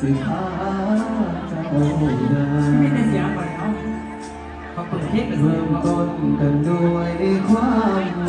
สิพาเจ้านาไม่ได้เสียงไปเอาเขาเปิดเพลงกันเลเริ่ยมว่าต้นกันด้วยความ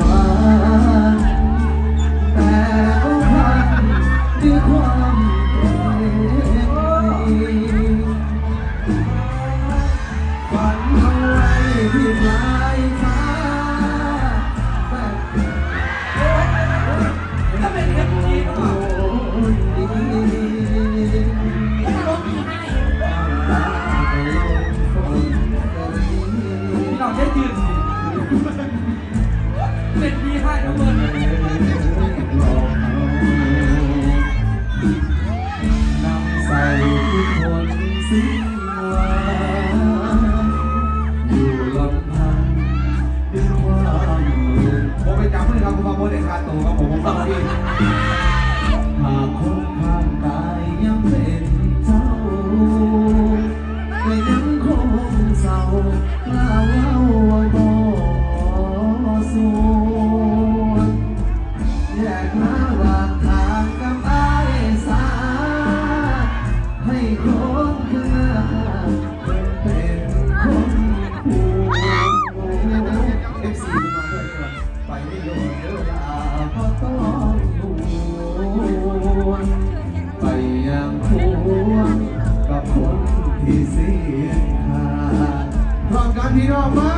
สิ้นหวังอยู่ลำพังด้วยความมืดผมไปจับมือครับผมมาโมเดลคาโตครับ วงไปยังควรกับคนที่เสียค่าพร้อมกันพี่น้องมา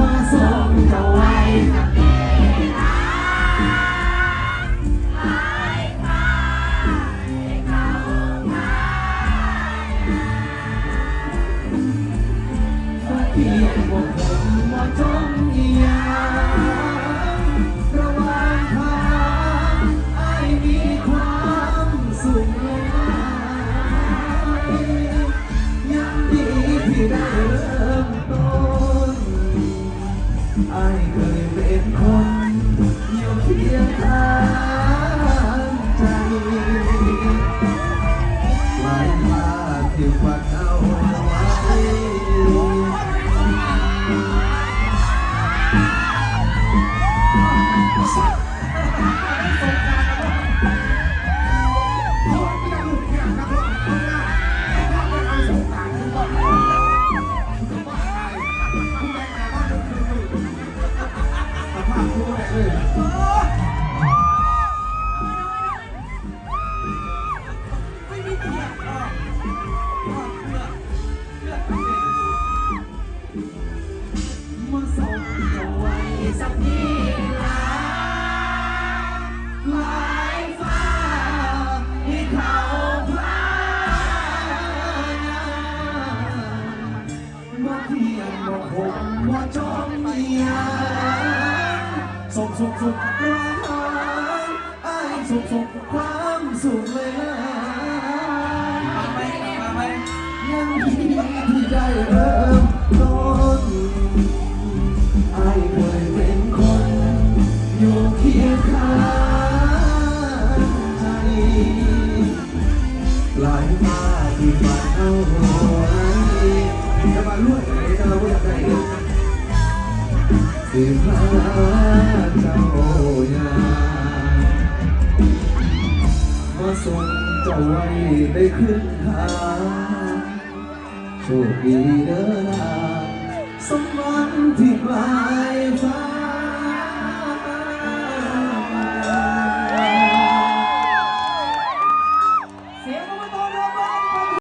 มาส่งเจ้าไว้เพียงว่าผมมาจงยัง ริ่มต้นไอ้เคยเป็นคนอยู่เคียงข้างใจหลายภาพที่ฝันเอาไว้ เพียงบ่คงบ่จมเมียสุขสุขสุขความไอ้สุขสุขความสุขเลยนะมาไหมมาไหมยังดีที่ได้เริ่มต้นไอ้เคยเป็นคนอยู่เคียงข้างใจหลายมาที่ฝันเอาไว้ จะมาลวดไหนจะมาอยากได้เองสิพาเจ้ายามาส่งเจ้าไว้ได้ขึ้นทางโชคดีเด้อนาสมหวังที่ปลายฟ้า